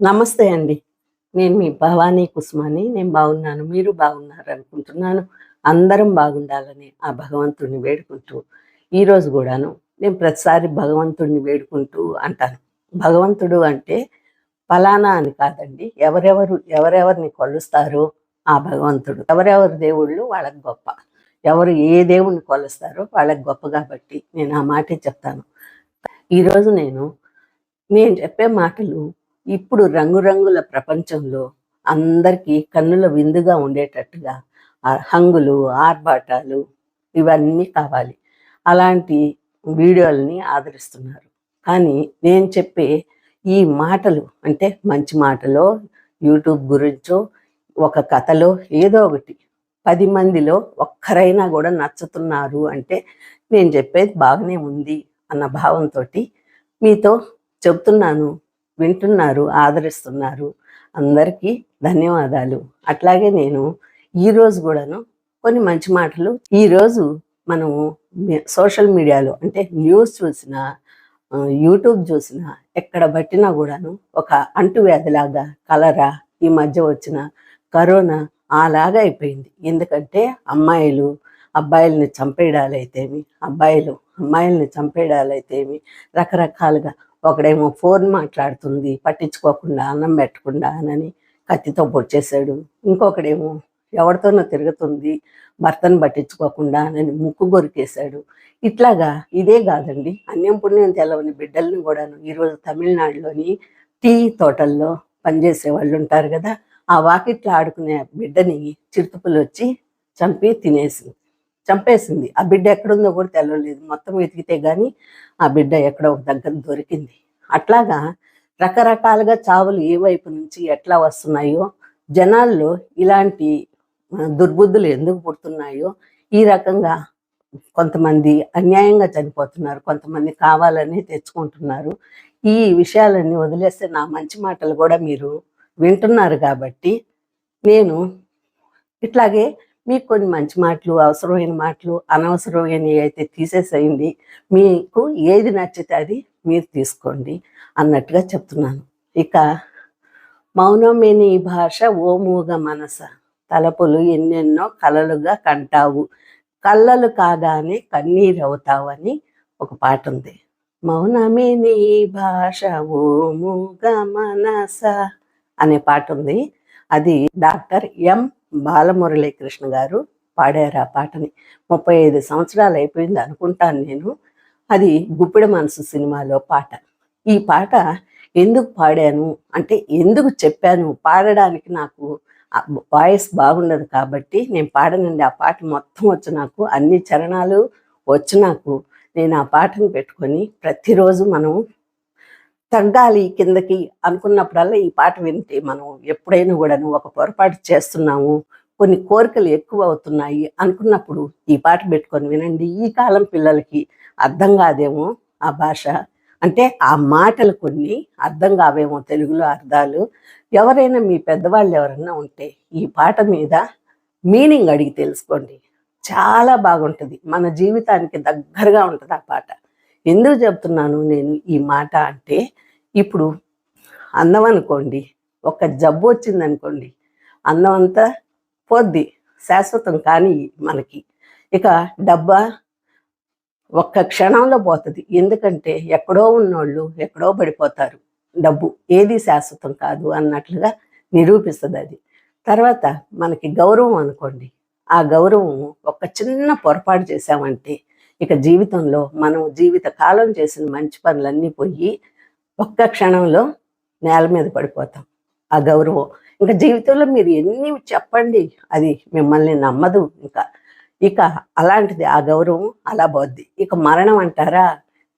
నమస్తే అండి. నేను మీ భవానీ కుసుమాని. నేను బాగున్నాను. మీరు బాగున్నారు అనుకుంటున్నాను అందరం బాగుండాలని ఆ భగవంతుడిని వేడుకుంటూ ఈరోజు కూడాను నేను ప్రతిసారి భగవంతుడిని వేడుకుంటూ అంటాను. భగవంతుడు అంటే ఫలానా అని కాదండి. ఎవరెవరు ఎవరెవరిని కొలుస్తారో ఆ భగవంతుడు. ఎవరెవరు దేవుళ్ళు వాళ్ళకి గొప్ప. ఎవరు ఏ దేవుణ్ణి కొలుస్తారో వాళ్ళకి గొప్ప కాబట్టి నేను ఆ మాటే చెప్తాను. ఈరోజు నేను నేను చెప్పే మాటలు ఇప్పుడు రంగురంగుల ప్రపంచంలో అందరికీ కన్నుల విందుగా ఉండేటట్టుగా హంగులు ఆర్భాటాలు ఇవన్నీ కావాలి. అలాంటి వీడియోలని ఆదరిస్తున్నారు. కానీ నేను చెప్పే ఈ మాటలు అంటే మంచి మాటలో యూట్యూబ్ గురించో ఒక కథలో ఏదో ఒకటి పది మందిలో ఒక్కరైనా కూడా నచ్చుతున్నారు అంటే నేను చెప్పేది బాగానే ఉంది అన్న భావంతో మీతో చెప్తున్నాను. వింటున్నారు ఆదరిస్తున్నారు. అందరికీ ధన్యవాదాలు. అట్లాగే నేను ఈరోజు కూడాను కొన్ని మంచి మాటలు ఈరోజు మనము సోషల్ మీడియాలో అంటే న్యూస్ చూసినా యూట్యూబ్ చూసినా ఎక్కడ పట్టినా కూడాను ఒక అంటువ్యాధిలాగా కలరా ఈ మధ్య వచ్చిన కరోనా అలాగా అయిపోయింది. ఎందుకంటే అమ్మాయిలు అబ్బాయిల్ని చంపేయడాలైతేమి అబ్బాయిలు అమ్మాయిల్ని చంపేయడాలైతేమి రకరకాలుగా ఒకడేమో ఫోన్ మాట్లాడుతుంది పట్టించుకోకుండా అన్నం పెట్టకుండా అని కత్తితో పొడిచేశాడు. ఇంకొకడేమో ఎవరితోనో తిరుగుతుంది భర్తను పట్టించుకోకుండా అని ముక్కు గొరికేశాడు. ఇట్లాగా ఇదే కాదండి. అన్యం పుణ్యం తెలవని బిడ్డల్ని కూడాను ఈరోజు తమిళనాడులోని టీ తోటల్లో పనిచేసే వాళ్ళు ఉంటారు కదా ఆ వాకిట్లో ఆడుకునే బిడ్డని చిరుతుపులు వచ్చి చంపి తినేసింది. చంపేసింది. ఆ బిడ్డ ఎక్కడుందో కూడా తెలవలేదు. మొత్తం వెతికితే కానీ ఆ బిడ్డ ఎక్కడో ఒక దగ్గర దొరికింది. అట్లాగా రకరకాలుగా చావులు ఏ వైపు నుంచి ఎట్లా వస్తున్నాయో జనాల్లో ఇలాంటి దుర్బుద్ధులు ఎందుకు పుడుతున్నాయో ఈ రకంగా కొంతమంది అన్యాయంగా చనిపోతున్నారు. కొంతమంది కావాలని తెచ్చుకుంటున్నారు. ఈ విషయాలన్నీ వదిలేస్తే నా మంచి మాటలు కూడా మీరు వింటున్నారు కాబట్టి నేను ఇట్లాగే మీకు కొన్ని మంచి మాటలు అవసరమైన మాటలు అనవసరమైనవి అయితే తీసేసేయండి. మీకు ఏది నచ్చితే అది మీరు తీసుకోండి అన్నట్టుగా చెప్తున్నాను. ఇక మౌనమేని భాష ఓ మూగ మనస. తలపులు ఎన్నెన్నో కలలుగా కంటావు. కళ్ళలు కాగానే కన్నీరవుతావని ఒక పాట ఉంది. మౌనమే నీ భాష ఓముగ మనస అనే పాట ఉంది. అది డాక్టర్ ఎం. బాలమురళీకృష్ణ గారు పాడారు ఆ పాటని. ముప్పై ఐదు సంవత్సరాలు అయిపోయింది అనుకుంటాను నేను. అది గుప్పిడ మనసు సినిమాలో పాట. ఈ పాట ఎందుకు పాడాను? అంటే ఎందుకు చెప్పాను? పాడడానికి నాకు వాయిస్ బాగుండదు కాబట్టి నేను పాడనండి. ఆ పాట మొత్తం వచ్చి నాకు అన్ని చరణాలు వచ్చి నాకు నేను ఆ పాటను పెట్టుకొని ప్రతిరోజు మనం తగ్గాలి కిందకి అనుకున్నప్పుడల్లా ఈ పాట వింటే మనం ఎప్పుడైనా కూడాను ఒక పొరపాటు చేస్తున్నాము కొన్ని కోరికలు ఎక్కువ అవుతున్నాయి అనుకున్నప్పుడు ఈ పాట పెట్టుకొని వినండి. ఈ కాలం పిల్లలకి అర్థం కాదేమో ఆ భాష. అంటే ఆ మాటలు కొన్ని అర్థం కావేమో తెలుగులో అర్థాలు. ఎవరైనా మీ పెద్దవాళ్ళు ఎవరైనా ఉంటే ఈ పాట మీద మీనింగ్ అడిగి తెలుసుకోండి. చాలా బాగుంటుంది. మన జీవితానికి దగ్గరగా ఉంటుంది ఆ పాట. ఎందుకు చెప్తున్నాను నేను ఈ మాట అంటే ఇప్పుడు అందం అనుకోండి ఒక జబ్బు వచ్చింది అనుకోండి అందం అంతా పోద్ది శాశ్వతం కానీ మనకి. ఇక డబ్బా ఒక్క క్షణంలో పోతుంది. ఎందుకంటే ఎక్కడో ఉన్నోళ్ళు ఎక్కడో పడిపోతారు. డబ్బు ఏది శాశ్వతం కాదు అన్నట్లుగా నిరూపిస్తుంది అది. తర్వాత మనకి గౌరవం అనుకోండి ఆ గౌరవం ఒక చిన్న పొరపాటు చేసామంటే ఇక జీవితంలో మనం జీవిత కాలం చేసిన మంచి పనులన్నీ పోయి ఒక్క క్షణంలో నేల మీద పడిపోతాం. ఆ గౌరవం. ఇంకా జీవితంలో మీరు ఎన్ని చెప్పండి అది మిమ్మల్ని నమ్మదు ఇంకా. ఇక అలాంటిది ఆ గౌరవం అలా పోద్ది. ఇక మరణం అంటారా?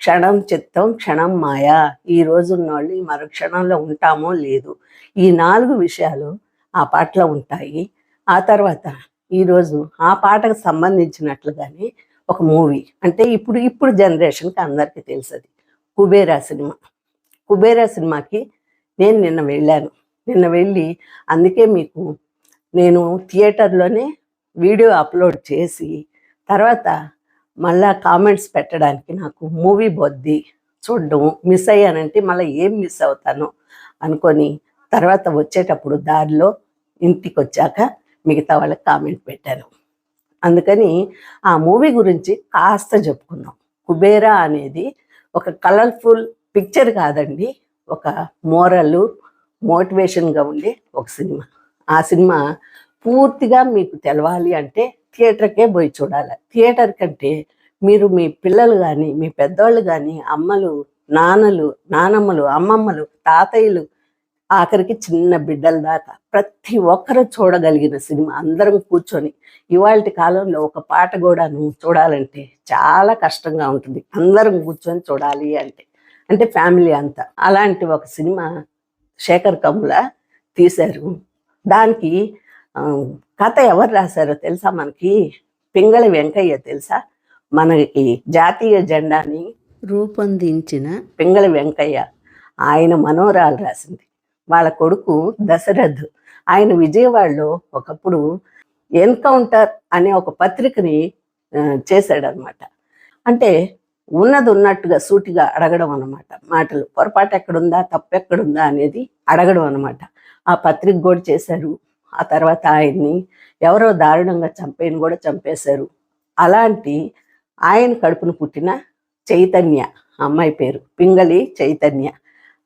క్షణం చిత్తం క్షణం మాయా. ఈ రోజు ఉన్నవాళ్ళు ఈ మరో క్షణంలో ఉంటామో లేదు. ఈ నాలుగు విషయాలు ఆ పాటలో ఉంటాయి. ఆ తర్వాత ఈరోజు ఆ పాటకు సంబంధించినట్లుగానే ఒక మూవీ. అంటే ఇప్పుడు ఇప్పుడు జనరేషన్కి అందరికీ తెలుసది. కుబేరా సినిమా. కుబేరా సినిమాకి నేను నిన్న వెళ్ళాను. నిన్న వెళ్ళి అందుకే మీకు నేను థియేటర్లోనే వీడియో అప్లోడ్ చేసి తర్వాత మళ్ళా కామెంట్స్ పెట్టడానికి నాకు మూవీ బొద్ది చూడడం మిస్ అయ్యానంటే మళ్ళీ ఏం మిస్ అవుతాను అనుకొని తర్వాత వచ్చేటప్పుడు దారిలో ఇంటికి వచ్చాక మిగతా వాళ్ళకి కామెంట్ పెట్టాను. అందుకని ఆ మూవీ గురించి కాస్త చెప్పుకుందాం. కుబేరా అనేది ఒక కలర్ఫుల్ పిక్చర్ కాదండి. ఒక మోరల్ మోటివేషన్గా ఉండే ఒక సినిమా. ఆ సినిమా పూర్తిగా మీకు తెలవాలి అంటే థియేటర్కే పోయి చూడాలి. థియేటర్ కంటే మీరు మీ పిల్లలు కానీ మీ పెద్దవాళ్ళు కానీ అమ్మలు నాన్నలు నానమ్మలు అమ్మమ్మలు తాతయ్యలు ఆఖరికి చిన్న బిడ్డల దాకా ప్రతి ఒక్కరు చూడగలిగిన సినిమా. అందరం కూర్చొని ఇవాళ కాలంలో ఒక పాట కూడాను చూడాలంటే చాలా కష్టంగా ఉంటుంది. అందరం కూర్చొని చూడాలి అంటే. అంటే ఫ్యామిలీ అంతా. అలాంటి ఒక సినిమా శేఖర్ కమ్ముల తీశారు. దానికి కథ ఎవరు రాశారో తెలుసా మనకి? పింగళి వెంకయ్య తెలుసా? మనకి జాతీయ జెండాని రూపొందించిన పింగళి వెంకయ్య. ఆయన మనోరాలు రాసింది. వాళ్ళ కొడుకు దశరథ్. ఆయన విజయవాడలో ఒకప్పుడు ఎన్కౌంటర్ అనే ఒక పత్రికని చేశాడనమాట అంటే ఉన్నది ఉన్నట్టుగా సూటిగా అడగడం అనమాట మాటలు పొరపాటు ఎక్కడుందా తప్పు ఎక్కడుందా అనేది అడగడం అనమాట ఆ పత్రిక కూడా చేశారు. ఆ తర్వాత ఆయన్ని ఎవరో దారుణంగా చంపేని కూడా చంపేశారు. అలాంటి ఆయన కడుపును పుట్టిన చైతన్య ఆ అమ్మాయి పేరు పింగళి చైతన్య.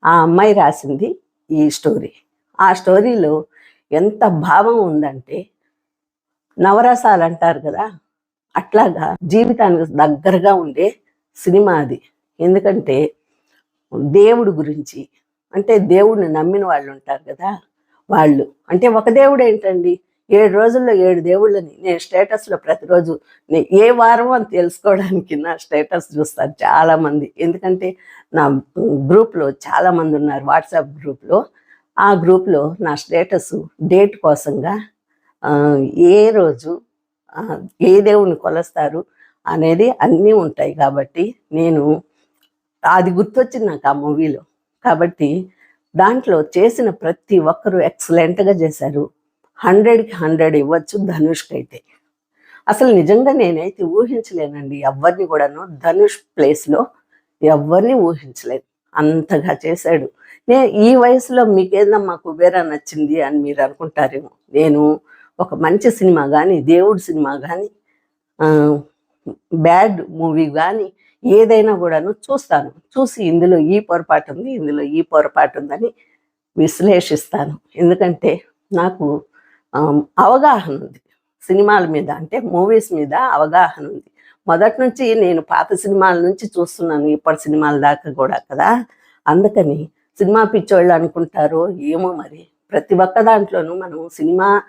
ఆ అమ్మాయి రాసింది ఈ స్టోరీ. ఆ స్టోరీలో ఎంత భావం ఉందంటే నవరసాలు అంటారు కదా అట్లాగా జీవితానికి దగ్గరగా ఉండే సినిమా అది. ఎందుకంటే దేవుడు గురించి అంటే దేవుడిని నమ్మిన వాళ్ళు ఉంటారు కదా వాళ్ళు. అంటే ఒక దేవుడు ఏంటండి? ఏడు రోజుల్లో ఏడు దేవుళ్ళని నేను స్టేటస్లో ప్రతిరోజు ఏ వారం అని తెలుసుకోవడానికి నా స్టేటస్ చూస్తాను చాలామంది. ఎందుకంటే నా గ్రూప్లో చాలామంది ఉన్నారు వాట్సాప్ గ్రూప్లో. ఆ గ్రూప్లో నా స్టేటస్ డేట్ కోసంగా ఏ రోజు ఏ దేవుని కొలుస్తారు అనేది అన్నీ ఉంటాయి కాబట్టి నేను అది గుర్తొచ్చింది నాకు ఆ మూవీలో. కాబట్టి దాంట్లో చేసిన ప్రతి ఒక్కరూ ఎక్సలెంట్గా చేశారు. హండ్రెడ్కి హండ్రెడ్ ఇవ్వచ్చు ధనుష్కి అయితే అసలు నిజంగా నేనైతే ఊహించలేనండి. ఎవరిని కూడాను ధనుష్ ప్లేస్లో ఎవరిని ఊహించలేదు. అంతగా చేశాడు. నేను ఈ వయసులో మీకేందమ్మా కుబేరా నచ్చింది అని మీరు అనుకుంటారేమో. నేను ఒక మంచి సినిమా కానీ దేవుడు సినిమా కానీ బ్యాడ్ మూవీ కానీ ఏదైనా కూడాను చూస్తాను. చూసి ఇందులో ఈ పొరపాటు ఉంది ఇందులో ఈ పొరపాటు ఉందని విశ్లేషిస్తాను. ఎందుకంటే నాకు అవగాహన ఉంది. సినిమాల మీద అంటే మూవీస్ మీద అవగాహన ఉంది. మొదటి నుంచి నేను పాత సినిమాల నుంచి చూస్తున్నాను ఇప్పటి సినిమాల దాకా కూడా కదా. అందుకని సినిమా పిచ్చోళ్ళు అనుకుంటారో ఏమో మరి. ప్రతి ఒక్క దాంట్లోనూ మనం సినిమా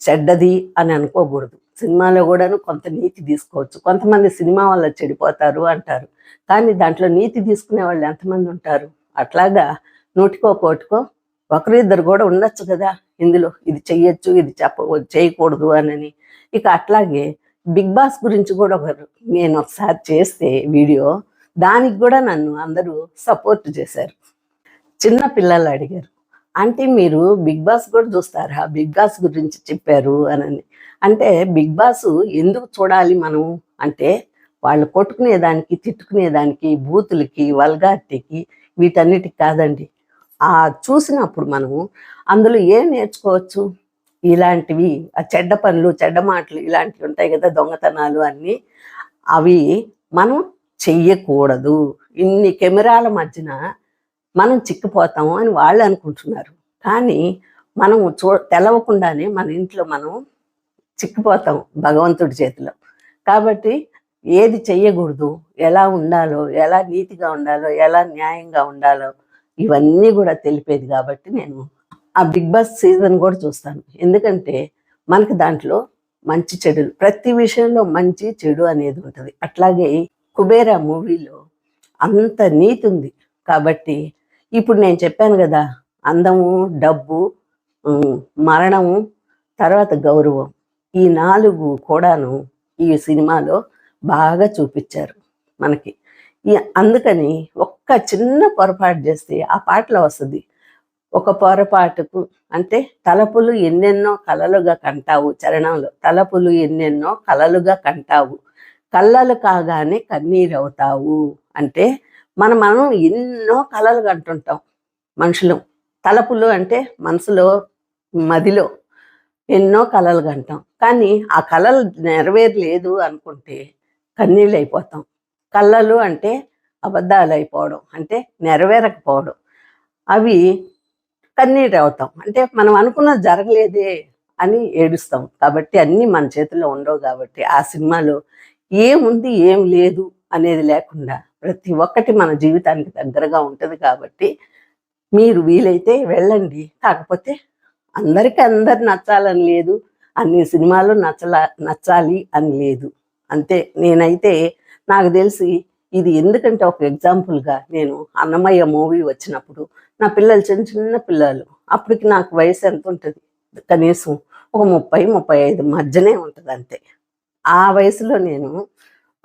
చెడ్డది అని అనుకోకూడదు. సినిమాలో కూడాను కొంత నీతి తీసుకోవచ్చు. కొంతమంది సినిమా వల్ల చెడిపోతారు అంటారు. కానీ దాంట్లో నీతి తీసుకునే వాళ్ళు ఎంతమంది ఉంటారు? అట్లాగా నూటికో కోటికో ఒకరిద్దరు కూడా ఉండొచ్చు కదా. ఇందులో ఇది చెయ్యొచ్చు ఇది చెప్ప చేయకూడదు అని ఇక అట్లాగే బిగ్ బాస్ గురించి కూడా ఒకరు నేను ఒకసారి చేస్తే వీడియో దానికి కూడా నన్ను అందరూ సపోర్ట్ చేశారు. చిన్న పిల్లలు అడిగారు అంటే మీరు బిగ్ బాస్ కూడా చూస్తారా? బిగ్ బాస్ గురించి చెప్పారు అని అంటే బిగ్ బాస్ ఎందుకు చూడాలి మనం? అంటే వాళ్ళు కొట్టుకునేదానికి తిట్టుకునేదానికి బూతులకి వల్గార్టీకి వీటన్నిటికి కాదండి. ఆ చూసినప్పుడు మనము అందులో ఏం నేర్చుకోవచ్చు? ఇలాంటివి ఆ చెడ్డ పనులు చెడ్డ మాటలు ఇలాంటివి ఉంటాయి కదా దొంగతనాలు అన్నీ. అవి మనం చెయ్యకూడదు. ఇన్ని కెమెరాల మధ్యన మనం చిక్కిపోతాము అని వాళ్ళు అనుకుంటున్నారు. కానీ మనం చూ తెలవకుండానే మన ఇంట్లో మనం చిక్కిపోతాం భగవంతుడి చేతిలో. కాబట్టి ఏది చెయ్యకూడదు. ఎలా ఉండాలో ఎలా నీతిగా ఉండాలో ఎలా న్యాయంగా ఉండాలో ఇవన్నీ కూడా తెలిపేది కాబట్టి నేను ఆ బిగ్ బాస్ సీజన్ కూడా చూస్తాను. ఎందుకంటే మనకి దాంట్లో మంచి చెడులు ప్రతి విషయంలో మంచి చెడు అనేది ఉంటుంది. అట్లాగే కుబేరా మూవీలో అంత నీతి ఉంది కాబట్టి ఇప్పుడు నేను చెప్పాను కదా అందము డబ్బు మరణము తర్వాత గౌరవం ఈ నాలుగు కూడాను ఈ సినిమాలో బాగా చూపించారు మనకి. అందుకని ఒక్క చిన్న పొరపాటు చేస్తే ఆ పాటలో వస్తుంది. ఒక పొరపాటుకు అంటే తలపులు ఎన్నెన్నో కలలుగా కంటావు చరణంలో. తలపులు ఎన్నెన్నో కలలుగా కంటావు. కళ్ళలు కాగానే కన్నీరు అవుతావు అంటే మన మనం ఎన్నో కళలు కంటుంటాం మనుషులు. తలపులు అంటే మనసులో మదిలో ఎన్నో కళలు కంటాం. కానీ ఆ కళలు నెరవేరలేదు అనుకుంటే కన్నీళ్ళు అయిపోతాం. కళ్ళలు అంటే అబద్ధాలు అయిపోవడం అంటే నెరవేరకపోవడం. అవి కన్నీటి అవుతాం. అంటే మనం అనుకున్నది జరగలేదే అని ఏడుస్తాం. కాబట్టి అన్నీ మన చేతిలో ఉండవు కాబట్టి ఆ సినిమాలో ఏముంది ఏం లేదు అనేది లేకుండా ప్రతి ఒక్కటి మన జీవితానికి దగ్గరగా ఉంటుంది కాబట్టి మీరు వీలైతే వెళ్ళండి. కాకపోతే అందరికీ అందరు నచ్చాలని లేదు అన్ని సినిమాలు నచ్చలా నచ్చాలి అని లేదు. అంతే. నేనైతే నాకు తెలిసి ఇది ఎందుకంటే ఒక ఎగ్జాంపుల్గా నేను అన్నమయ్య మూవీ వచ్చినప్పుడు నా పిల్లలు చిన్న చిన్న పిల్లలు. అప్పటికి నాకు వయసు ఎంత ఉంటుంది? కనీసం ఒక ముప్పై ముప్పై ఐదు మధ్యనే ఉంటుంది అంతే. ఆ వయసులో నేను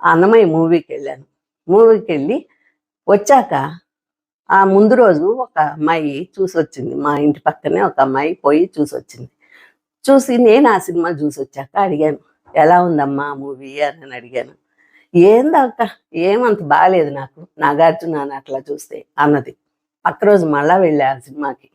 అన్నమయ్య మూవీకి వెళ్ళాను. మూవీకి వెళ్ళి వచ్చాక ఆ ముందు రోజు ఒక అమ్మాయి చూసి వచ్చింది మా ఇంటి పక్కనే ఒక అమ్మాయి పోయి చూసి వచ్చింది చూసి నేను ఆ సినిమా చూసి వచ్చాక అడిగాను ఎలా ఉందమ్మా మూవీ అని అడిగాను. ఏందక్క? ఏమంత బాగాలేదు నాకు? నాగార్జున అని అట్లా చూస్తే అన్నది. పక్క రోజు మళ్ళా వెళ్ళా ఆ సినిమాకి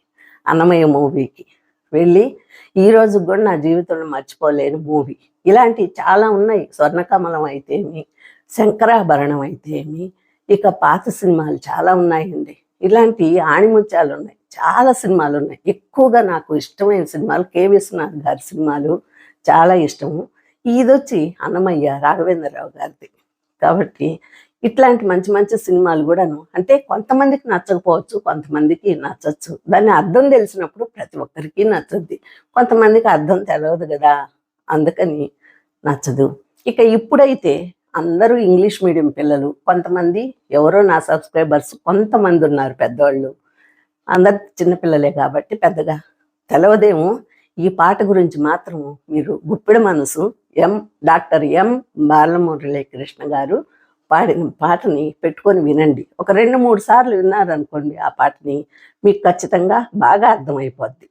అన్నమయ్య మూవీకి. వెళ్ళి ఈ రోజు కూడా నా జీవితంలో మర్చిపోలేని మూవీ. ఇలాంటివి చాలా ఉన్నాయి. స్వర్ణకమలం అయితేమి శంకరాభరణం అయితేమి ఇక పాత సినిమాలు చాలా ఉన్నాయండి. ఇలాంటి ఆణిముత్యాలు ఉన్నాయి. చాలా సినిమాలు ఉన్నాయి. ఎక్కువగా నాకు ఇష్టమైన సినిమాలు కె విశ్వనాథ్ గారి సినిమాలు చాలా ఇష్టము. ఇదొచ్చి అన్నమయ్య రాఘవేంద్రరావు గారిది. కాబట్టి ఇట్లాంటి మంచి మంచి సినిమాలు కూడాను. అంటే కొంతమందికి నచ్చకపోవచ్చు కొంతమందికి నచ్చచ్చు. దాన్ని అర్థం తెలిసినప్పుడు ప్రతి ఒక్కరికి నచ్చద్ది. కొంతమందికి అర్థం తెలియదు కదా అందుకని నచ్చదు. ఇక ఇప్పుడైతే అందరూ ఇంగ్లీష్ మీడియం పిల్లలు కొంతమంది ఎవరో నా సబ్స్క్రైబర్స్ కొంతమంది ఉన్నారు పెద్దవాళ్ళు. అందరు చిన్నపిల్లలే కాబట్టి పెద్దగా తెలవదేమో. ఈ పాట గురించి మాత్రం మీరు గుప్పిడ మనసు M doctor M Balamurali Krishna గారు పాడిన పాటని పెట్టుకొని వినండి. ఒక రెండు మూడు సార్లు విన్నారనుకోండి ఆ పాటని మీకు ఖచ్చితంగా బాగా అర్థమైపోద్ది.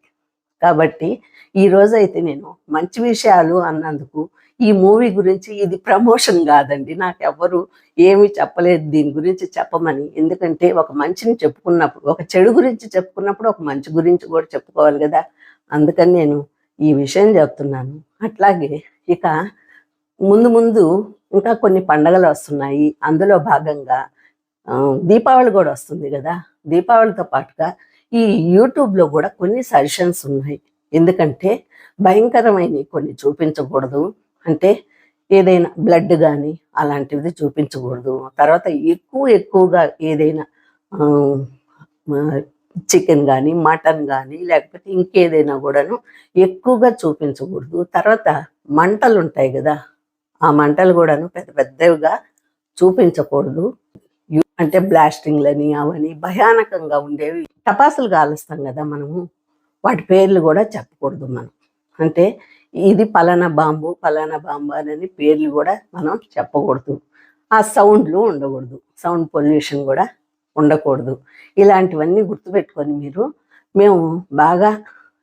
కాబట్టి ఈ అయితే నేను మంచి విషయాలు అన్నందుకు ఈ మూవీ గురించి ఇది ప్రమోషన్ కాదండి. నాకు ఎవరు ఏమీ చెప్పలేదు దీని గురించి చెప్పమని. ఎందుకంటే ఒక మంచిని చెప్పుకున్నప్పుడు ఒక చెడు గురించి చెప్పుకున్నప్పుడు ఒక మంచి గురించి కూడా చెప్పుకోవాలి కదా. అందుకని నేను ఈ విషయం చెప్తున్నాను. అట్లాగే ఇక ముందు ముందు ఇంకా కొన్ని పండగలు వస్తున్నాయి. అందులో భాగంగా దీపావళి కూడా వస్తుంది కదా? దీపావళితో పాటుగా ఈ యూట్యూబ్లో కూడా కొన్ని సజెషన్స్ ఉన్నాయి. ఎందుకంటే భయంకరమైనవి కొన్ని చూపించకూడదు. అంటే ఏదైనా బ్లడ్ కానీ అలాంటివి చూపించకూడదు. తర్వాత ఎక్కువ ఎక్కువగా ఏదైనా చికెన్ కానీ మటన్ కానీ లేకపోతే ఇంకేదైనా కూడాను ఎక్కువగా చూపించకూడదు. తర్వాత మంటలు ఉంటాయి కదా ఆ మంటలు కూడాను పెద్ద పెద్దవిగా చూపించకూడదు. అంటే బ్లాస్టింగ్లని అవని భయానకంగా ఉండేవి. టపాసులు కాలుస్తాం కదా మనము వాటి పేర్లు కూడా చెప్పకూడదు మనం. అంటే ఇది పలానా బాంబు పలానా బాంబు అని పేర్లు కూడా మనం చెప్పకూడదు. ఆ సౌండ్లు ఉండకూడదు. సౌండ్ పొల్యూషన్ కూడా ఉండకూడదు. ఇలాంటివన్నీ గుర్తుపెట్టుకొని మీరు మేము బాగా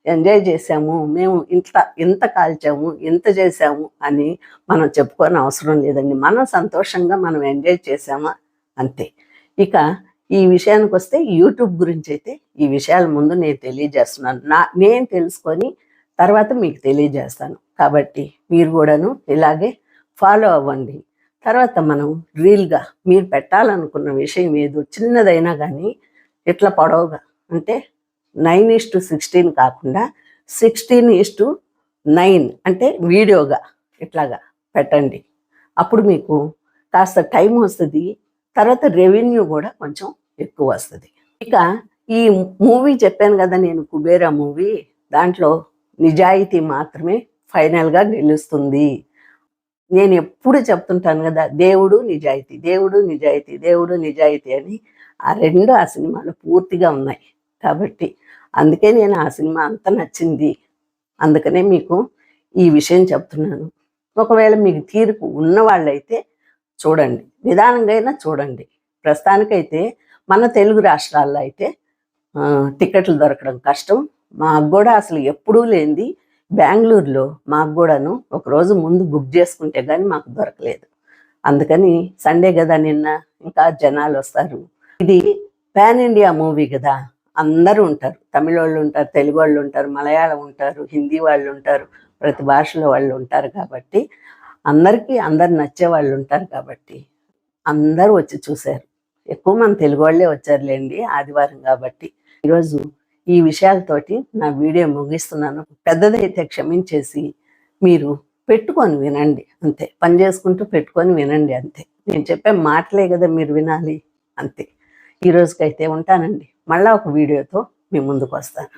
ఎంజాయ్ చేసాము మేము ఇంత ఇంత కాల్చాము ఇంత చేసాము అని మనం చెప్పుకోని అవసరం లేదండి. మనం సంతోషంగా మనం ఎంజాయ్ చేసామా అంతే. ఇక ఈ విషయానికి వస్తే యూట్యూబ్ గురించి అయితే ఈ విషయాల ముందు నేను తెలియజేస్తున్నాను. నా నేను తెలుసుకొని తర్వాత మీకు తెలియజేస్తాను. కాబట్టి మీరు కూడాను ఇలాగే ఫాలో అవ్వండి. తర్వాత మనం రీల్గా మీరు పెట్టాలనుకున్న విషయం ఏదో చిన్నదైనా కానీ ఇట్లా పొడవుగా? అంటే నైన్ ఈస్ టు సిక్స్టీన్ కాకుండా సిక్స్టీన్ ఈస్ టు నైన్ అంటే వీడియోగా ఇట్లాగా పెట్టండి. అప్పుడు మీకు కాస్త టైం వస్తుంది తర్వాత రెవెన్యూ కూడా కొంచెం ఎక్కువ వస్తుంది. ఇక ఈ మూవీ చెప్పాను కదా నేను కుబేరా మూవీ దాంట్లో నిజాయితీ మాత్రమే ఫైనల్గా గెలుస్తుంది నేను ఎప్పుడు చెప్తుంటాను కదా దేవుడు నిజాయితీ దేవుడు నిజాయితీ దేవుడు నిజాయితీ అని ఆ రెండు ఆ సినిమాలు పూర్తిగా ఉన్నాయి. కాబట్టి అందుకే నేను ఆ సినిమా అంత నచ్చింది. అందుకనే మీకు ఈ విషయం చెప్తున్నాను. ఒకవేళ మీకు తీర్పు ఉన్న వాళ్ళైతే చూడండి. నిదానంగా అయినా చూడండి. ప్రస్తుతానికైతే మన తెలుగు రాష్ట్రాల్లో అయితే టికెట్లు దొరకడం కష్టం. మాకు కూడా అసలు ఎప్పుడూ లేనిది బెంగళూరులో మాకు కూడాను ఒక రోజు ముందు బుక్ చేసుకుంటే కానీ మాకు దొరకలేదు. అందుకని సండే కదా నిన్న ఇంకా జనాలు వస్తారు. ఇది పాన్ ఇండియా మూవీ కదా. అందరూ ఉంటారు. తమిళ వాళ్ళు ఉంటారు తెలుగు వాళ్ళు ఉంటారు మలయాళం ఉంటారు హిందీ వాళ్ళు ఉంటారు ప్రతి భాషలో వాళ్ళు ఉంటారు కాబట్టి అందరికీ అందరు నచ్చే వాళ్ళు ఉంటారు కాబట్టి అందరూ వచ్చి చూశారు. ఎక్కువ మంది తెలుగు వాళ్ళే వచ్చారులేండి ఆదివారం కాబట్టి. ఈరోజు ఈ విషయాలతోటి నా వీడియో ముగిస్తున్నాను. పెద్దదైతే క్షమించేసి మీరు పెట్టుకొని వినండి అంతే. పని చేసుకుంటూ పెట్టుకొని వినండి అంతే. నేను చెప్పే మాటలే కదా మీరు వినాలి అంతే. ఈ రోజుకైతే ఉంటానండి. మళ్ళీ ఒక వీడియోతో మీ ముందుకు వస్తాను.